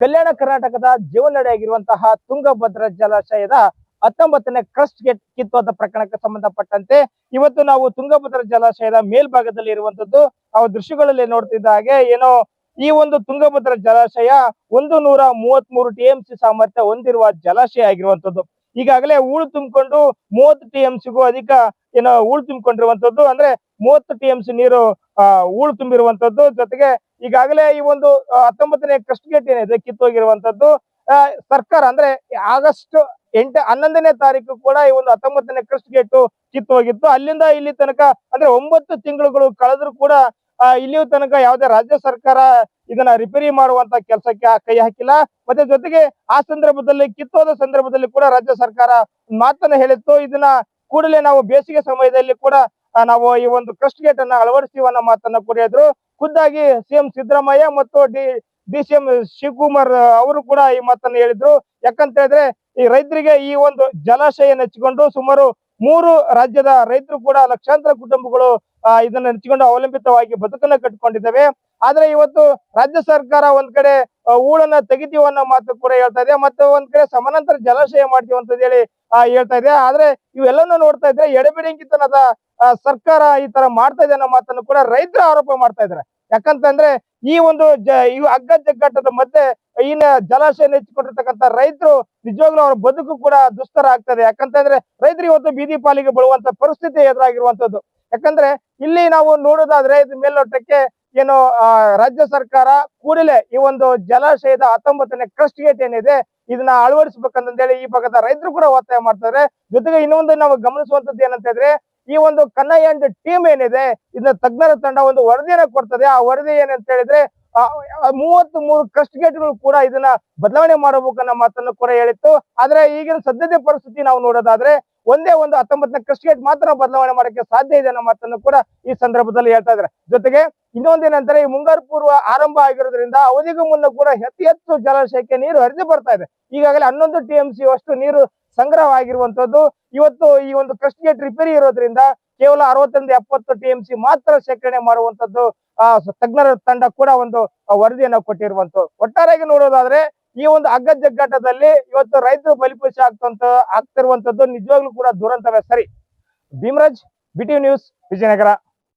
ಕಲ್ಯಾಣ ಕರ್ನಾಟಕದ ಜೀವನಡಿಯಾಗಿರುವಂತಹ ತುಂಗಭದ್ರಾ ಜಲಾಶಯದ ಹತ್ತೊಂಬತ್ತನೇ ಕ್ರಸ್ಟ್ ಗೇಟ್ ಕಿತ್ತೋದ ಪ್ರಕರಣಕ್ಕೆ ಸಂಬಂಧಪಟ್ಟಂತೆ ಇವತ್ತು ನಾವು ತುಂಗಭದ್ರಾ ಜಲಾಶಯದ ಮೇಲ್ಭಾಗದಲ್ಲಿ ಇರುವಂತದ್ದು ಆ ದೃಶ್ಯಗಳಲ್ಲಿ ನೋಡ್ತಿದ್ದ ಹಾಗೆ ಏನೋ ಈ ಒಂದು ತುಂಗಭದ್ರಾ ಜಲಾಶಯ ಒಂದು ನೂರ ಮೂವತ್ತ್ ಮೂರು ಟಿ ಎಂ ಸಿ ಸಾಮರ್ಥ್ಯ ಹೊಂದಿರುವ ಜಲಾಶಯ ಆಗಿರುವಂತದ್ದು. ಈಗಾಗಲೇ ಹೂಳು ತುಂಬಿಕೊಂಡು ಮೂವತ್ತು ಟಿ ಎಂ ಸಿಗೂ ಅಧಿಕ ಏನೋ ಹೂಳು ತುಂಬಿಕೊಂಡಿರುವಂತದ್ದು. ಅಂದ್ರೆ ಮೂವತ್ತು ಟಿ ಎಂ ಸಿ ನೀರು ಊಳು ತುಂಬಿರುವಂತದ್ದು. ಜೊತೆಗೆ ಈಗಾಗಲೇ ಈ ಒಂದು ಹತ್ತೊಂಬತ್ತನೇ ಕಷ್ಟ ಗೇಟ್ ಏನಿದೆ, ಕಿತ್ತೋಗಿರುವಂತದ್ದು ಸರ್ಕಾರ ಅಂದ್ರೆ ಆಗಸ್ಟ್ ಎಂಟ, ಹನ್ನೊಂದನೇ ತಾರೀಕು ಕೂಡ ಈ ಒಂದು ಹತ್ತೊಂಬತ್ತನೇ ಕ್ರಸ್ಟ್ ಗೇಟ್ ಕಿತ್ತೋಗಿತ್ತು. ಅಲ್ಲಿಂದ ಇಲ್ಲಿ ತನಕ ಅಂದ್ರೆ ಒಂಬತ್ತು ತಿಂಗಳುಗಳು ಕಳೆದ್ರು ಕೂಡ ಇಲ್ಲಿಯೂ ತನಕ ಯಾವುದೇ ರಾಜ್ಯ ಸರ್ಕಾರ ಇದನ್ನ ರಿಪೇರಿ ಮಾಡುವಂತ ಕೆಲಸಕ್ಕೆ ಕೈ ಹಾಕಿಲ್ಲ. ಮತ್ತೆ ಜೊತೆಗೆ ಆ ಸಂದರ್ಭದಲ್ಲಿ, ಕಿತ್ತೋದ ಸಂದರ್ಭದಲ್ಲಿ ಕೂಡ ರಾಜ್ಯ ಸರ್ಕಾರ ಮಾತನ್ನ ಹೇಳಿತ್ತು. ಇದನ್ನ ಕೂಡಲೇ ನಾವು ಬೇಸಿಗೆ ಸಮಯದಲ್ಲಿ ಕೂಡ ನಾವು ಈ ಒಂದು ಕ್ರಸ್ಟ್ ಗೇಟ್ ಅನ್ನ ಅಳವಡಿಸಿ ಅನ್ನೋ ಮಾತನ್ನ ಹೇಳಿದ್ರು ಖುದ್ದಾಗಿ ಸಿಎಂ ಸಿದ್ದರಾಮಯ್ಯ ಮತ್ತು D D C M Shivakumar ಅವರು ಕೂಡ ಈ ಮಾತನ್ನ ಹೇಳಿದ್ರು. ಯಾಕಂತ ಹೇಳಿದ್ರೆ, ಈ ರೈತರಿಗೆ ಈ ಒಂದು ಜಲಾಶಯ ನೆಚ್ಚಿಕೊಂಡು ಸುಮಾರು ಮೂರು ರಾಜ್ಯದ ರೈತರು ಕೂಡ ಲಕ್ಷಾಂತರ ಕುಟುಂಬಗಳು ಇದನ್ನ ನೆಚ್ಚಿಕೊಂಡು ಅವಲಂಬಿತವಾಗಿ ಬದುಕನ್ನ ಕಟ್ಕೊಂಡಿದ್ದಾವೆ ಆದ್ರೆ ಇವತ್ತು ರಾಜ್ಯ ಸರ್ಕಾರ ಒಂದ್ ಕಡೆ ಊಳನ್ನ ತೆಗಿತೀವ ಅನ್ನೋ ಮಾತು ಕೂಡ ಹೇಳ್ತಾ ಇದೆ. ಮತ್ತೆ ಒಂದ್ ಕಡೆ ಸಮಾನಾಂತರ ಜಲಾಶಯ ಮಾಡ್ತೀವಿ ಅಂತ ಹೇಳಿ ಹೇಳ್ತಾ ಇದೆ. ಆದ್ರೆ ಇವೆಲ್ಲನೂ ನೋಡ್ತಾ ಇದ್ರೆ ಎಡಬಿಡಿಂಕಿತನದ ಸರ್ಕಾರ ಈ ತರ ಮಾಡ್ತಾ ಇದೆ ಅನ್ನೋ ಮಾತನ್ನು ಕೂಡ ರೈತರು ಆರೋಪ ಮಾಡ್ತಾ ಇದ್ದಾರೆ. ಯಾಕಂತಂದ್ರೆ ಈ ಒಂದು ಜ, ಈ ಹಗ್ಗ ಜಗ್ಗಾಟದ ಮಧ್ಯೆ ಇನ್ನ ಜಲಾಶಯ ನೆಚ್ಚಿಕೊಂಡಿರ್ತಕ್ಕಂಥ ರೈತರು ನಿಜವಾಗ್ಲೂ ಅವ್ರ ಬದುಕು ಕೂಡ ದುಸ್ತರ ಆಗ್ತದೆ ಯಾಕಂತಂದ್ರೆ ರೈತರು ಇವತ್ತು ಬೀದಿ ಪಾಲಿಗೆ ಬೀಳುವಂತ ಪರಿಸ್ಥಿತಿ ಎದುರಾಗಿರುವಂತದ್ದು. ಯಾಕಂದ್ರೆ ಇಲ್ಲಿ ನಾವು ನೋಡೋದಾದ್ರೆ ಇದು ಮೇಲ್ನೋಟಕ್ಕೆ ಏನು ರಾಜ್ಯ ಸರ್ಕಾರ ಕೂಡಲೇ ಈ ಒಂದು ಜಲಾಶಯದ ಹತ್ತೊಂಬತ್ತನೇ ಕ್ರಸ್ಟ್ ಗೇಟ್ ಏನಿದೆ, ಇದನ್ನ ಅಳವಡಿಸ್ಬೇಕಂತಂದೇಳಿ ಈ ಭಾಗದ ರೈತರು ಕೂಡ ಒತ್ತಾಯ ಮಾಡ್ತಾರೆ. ಜೊತೆಗೆ ಇನ್ನೊಂದು ನಾವು ಗಮನಿಸುವಂತದ್ದು ಏನಂತ ಹೇಳಿದ್ರೆ, ಈ ಒಂದು ಕನ್ನಯ್ಯ ಅಂಡ್ ಟೀಮ್ ಏನಿದೆ, ಇದನ್ನ ತಜ್ಞರ ತಂಡ ಒಂದು ವರದಿಯನ್ನ ಕೊಡ್ತದೆ. ಆ ವರದಿ ಏನಂತ ಹೇಳಿದ್ರೆ ಮೂವತ್ತ್ ಮೂರು ಕ್ರಸ್ಟ್ ಗೇಟ್ಗಳು ಕೂಡ ಇದನ್ನ ಬದಲಾವಣೆ ಮಾಡಬೇಕನ್ನ ಮಾತನ್ನು ಕೂಡ ಹೇಳಿತ್ತು. ಆದ್ರೆ ಈಗಿನ ಸದ್ಯದ ಪರಿಸ್ಥಿತಿ ನಾವು ನೋಡೋದಾದ್ರೆ ಒಂದೇ ಒಂದು ಹತ್ತೊಂಬತ್ತನೇ ಕ್ರಸ್ಟ್ ಗೇಟ್ ಮಾತ್ರ ಬದಲಾವಣೆ ಮಾಡಕ್ಕೆ ಸಾಧ್ಯ ಇದೆ ಅನ್ನೋ ಮಾತನ್ನು ಕೂಡ ಈ ಸಂದರ್ಭದಲ್ಲಿ ಹೇಳ್ತಾ ಇದ್ದಾರೆ. ಜೊತೆಗೆ ಇನ್ನೊಂದೇನಂದ್ರೆ ಈ ಮುಂಗಾರು ಪೂರ್ವ ಆರಂಭ ಆಗಿರೋದ್ರಿಂದ ಅವಧಿಗೂ ಮುನ್ನ ಕೂಡ ಅತಿ ಹೆಚ್ಚು ಜಲಾಶಯಕ್ಕೆ ನೀರು ಹರಿದು ಬರ್ತಾ ಇದೆ. ಈಗಾಗಲೇ ಹನ್ನೊಂದು ಟಿ ಎಂ ಅಷ್ಟು ನೀರು ಸಂಗ್ರಹ ಆಗಿರುವಂತದ್ದು ಇವತ್ತು ಈ ಒಂದು ಕ್ರಸ್ಟ್ ಗೇಟ್ ರಿಪೇರಿ ಇರೋದ್ರಿಂದ ಕೇವಲ ಅರವತ್ತರಿಂದ ಎಪ್ಪತ್ತು ಟಿ ಎಂ ಸಿ ಮಾತ್ರ ಶೇಖರಣೆ ಮಾಡುವಂತದ್ದು ಆ, ತಜ್ಞರ ತಂಡ ಕೂಡ ಒಂದು ವರದಿಯನ್ನು ಕೊಟ್ಟಿರುವಂತ ಒಟ್ಟಾರೆಯಾಗಿ ನೋಡೋದಾದ್ರೆ ಈ ಒಂದು ಹಗ್ಗ ಜಗ್ಗಾಟದಲ್ಲಿ ಇವತ್ತು ರೈತರು ಬಲಿಪಶು ಆಗ್ತಂತ, ಆಗ್ತಿರುವಂತದ್ದು ನಿಜವಾಗ್ಲೂ ಕೂಡ ದುರಂತವೇ. ಸರಿ, ಭೀಮರಾಜ್ ಬಿಟಿವಿ ನ್ಯೂಸ್, ವಿಜಯನಗರ.